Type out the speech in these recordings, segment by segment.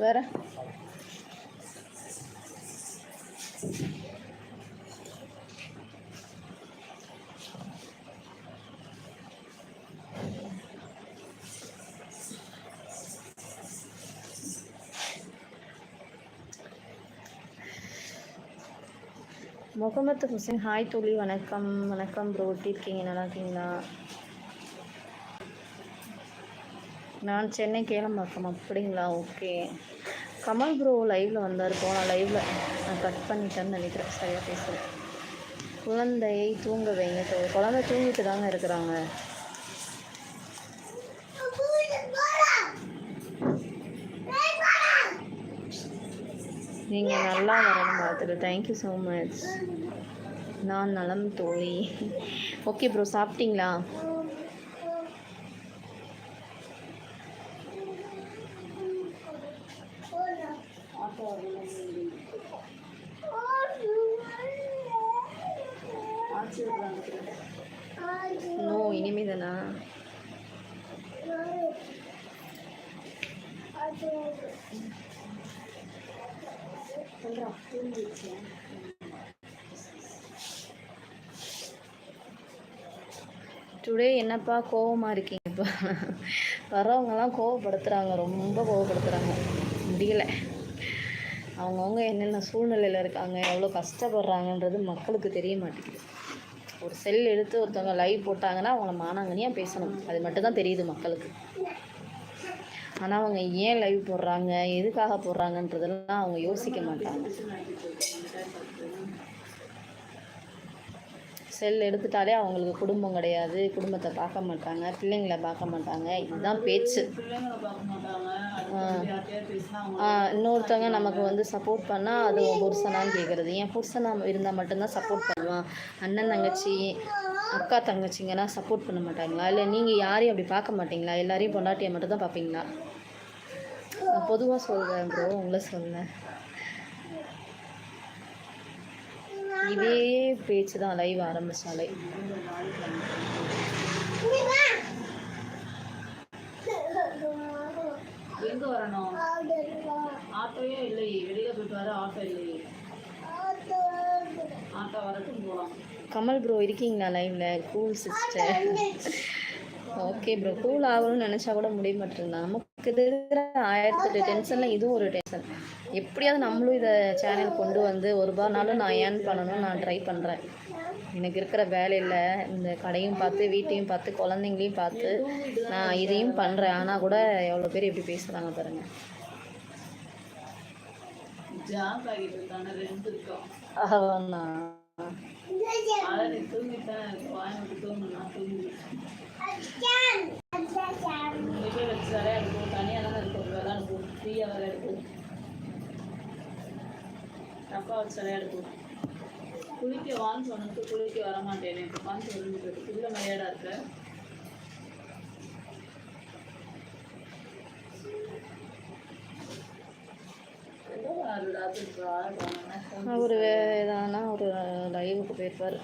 வேற முகமது ஹுசைன் ஹாய் தோழி வணக்கம் வணக்கம் ப்ரோ எப்படி இருக்கீங்க நல்லா இருக்கீங்களா நான் சென்னை கேளம்பாக்கம் அப்படிங்களா? ஓகே. கமல் ப்ரோ லைவில் வந்தார் போன லைவில் நான் கட் பண்ணிட்டேன்னு நினைக்கிறேன். சரியாக பேசுகிறேன் குழந்தையை தூங்க வைங்க தோ குழந்தை தூங்கிட்டு தாங்க இருக்கிறாங்க. நீங்கள் நல்லா வரணும் பார்த்துட்டு. தேங்க்யூ ஸோ மச் நான் நலம் தோழி. ஓகே ப்ரோ சாப்பிட்டீங்களா? நோ இனிமே தானா டுடே என்னப்பா கோவமாக இருக்கீங்கப்பா? வரவங்கெல்லாம் கோவப்படுத்துறாங்க கோவப்படுத்துகிறாங்க ரொம்ப கோவப்படுத்துகிறாங்க முடியல. அவங்கவுங்க என்னென்ன சூழ்நிலையில் இருக்காங்க எவ்வளோ கஷ்டப்படுறாங்கன்றது மக்களுக்கு தெரிய மாட்டேங்குது. ஒரு செல் எடுத்து ஒருத்தவங்க லைவ் போட்டாங்கன்னா அவங்கள மானாங்கனியாக பேசணும். அது மட்டும்தான் தெரியுது மக்களுக்கு. ஆனால் அவங்க ஏன் லைவ் போடுறாங்க எதுக்காக போடுறாங்கன்றதெல்லாம் அவங்க யோசிக்க மாட்டாங்க. செல் எடுத்துட்டாலே அவங்களுக்கு குடும்பம் கிடையாது. குடும்பத்தை பார்க்க மாட்டாங்க. பிள்ளைங்களை பார்க்க மாட்டாங்க. இதுதான் பேச்சு. இன்னொருத்தவங்க நமக்கு வந்து சப்போர்ட் பண்ணால் அது புருஷனான்னு கேட்குறது என் புருஷனாக இருந்தால் மட்டும்தான் சப்போர்ட் பண்ணுவான். அண்ணன் தங்கச்சி அக்கா தங்கச்சிங்கெல்லாம் சப்போர்ட் பண்ண மாட்டாங்களா? இல்லை நீங்கள் யாரையும் அப்படி பார்க்க மாட்டீங்களா? எல்லாரையும் பொண்டாட்டியை மட்டும் தான் பார்ப்பீங்களா? நான் பொதுவாக சொல்கிறேன் ப்ரோ உங்களை சொல்லுங்கள் இதே பேச்சு தான் லைவ் ஆரம்பிச்சாலே எங்க வரணும்? ஆட்டோயே இல்லையே. வெளியில போயிட்டு வர ஆட்டோ இல்லையே. ஆட்டோ வரட்டும் போலாம் கமல் ப்ரோ இருக்கீங்களா லைவ்ல cool sister okay bro cool ஆகணும்னு நினச்சா கூட முடிய மாட்டேங்குது. நமக்கு இருக்கிற ஆயிரத்தெட்டு டென்ஷனில் இதுவும் ஒரு டென்ஷன் எப்படியாவது நம்மளும் இதை சேனல் கொண்டு வந்து ஒரு ரூபானாலும் நான் ஏர்ன் பண்ணணும்னு நான் ட்ரை பண்ணுறேன் எனக்கு இருக்கிற வேலையில் இந்த கடையும் பார்த்து வீட்டையும் பார்த்து குழந்தைங்களையும் பார்த்து நான் இதையும் பண்ணுறேன் ஆனால் கூட எவ்வளோ பேர் எப்படி பேசுகிறாங்க பாருங்கள் பாக்கெட் இருக்கான ரெண்டு இருக்கோம். வாங்கி இருக்கும். தப்பா வச்சு விளையாடு குளிக்க வான்னு சொன்னது குளிக்க வர மாட்டேனே இப்போ வந்து விழுந்துட்டு புள்ள மரியாதை இருக்க ஏதோ அது அது ஆடுறாங்க அவர் எதானா ஒரு லைவுக்கு போயிருப்பார்.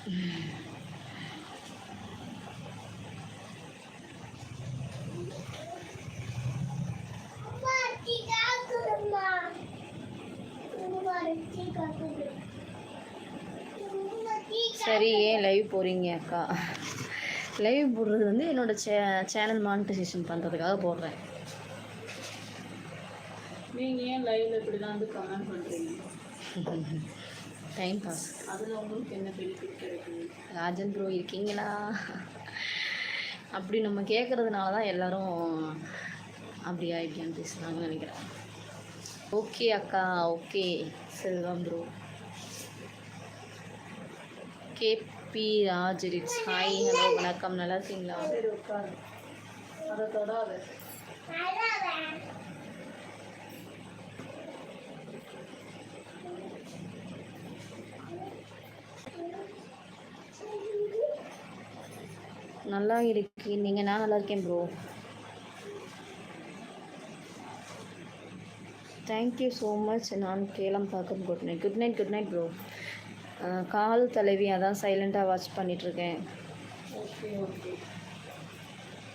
சரி ஏன் லைவ் போகிறீங்க அக்கா? லைவ் போடுறது வந்து என்னோட சே சேனல் மானிட்டைசேஷன் பண்ணுறதுக்காக போடுறேன். நீங்க ஏன் லைவ்ல இப்படி தான் வந்து கமெண்ட் பண்றீங்க? டைம் பாஸ் அதுல உங்களுக்கு என்ன பெனிஃபிட் கிடைக்குது? ராஜன் ப்ரோ இருக்கீங்களா? அப்படி நம்ம கேட்குறதுனால தான் எல்லாரும் அப்படியா இப்படியான்னு பேசுகிறாங்கன்னு நினைக்கிறேன். ஓகே அக்கா okay Selvam bro K P Raj Ritz hi hello வணக்கம். நல்லா இருக்கீங்களா சரி உட்காரு அதை தொடாத நல்லா இருக்கு நீங்கள் நான் நல்லா இருக்கேன் ப்ரோ தேங்க்யூ ஸோ மச் நான் கேளம் பார்க்க good night good night good night bro call தலைவி அதான் சைலண்ட்டாக வாட்ச் பண்ணிகிட்ருக்கேன் ஓகே ஓகே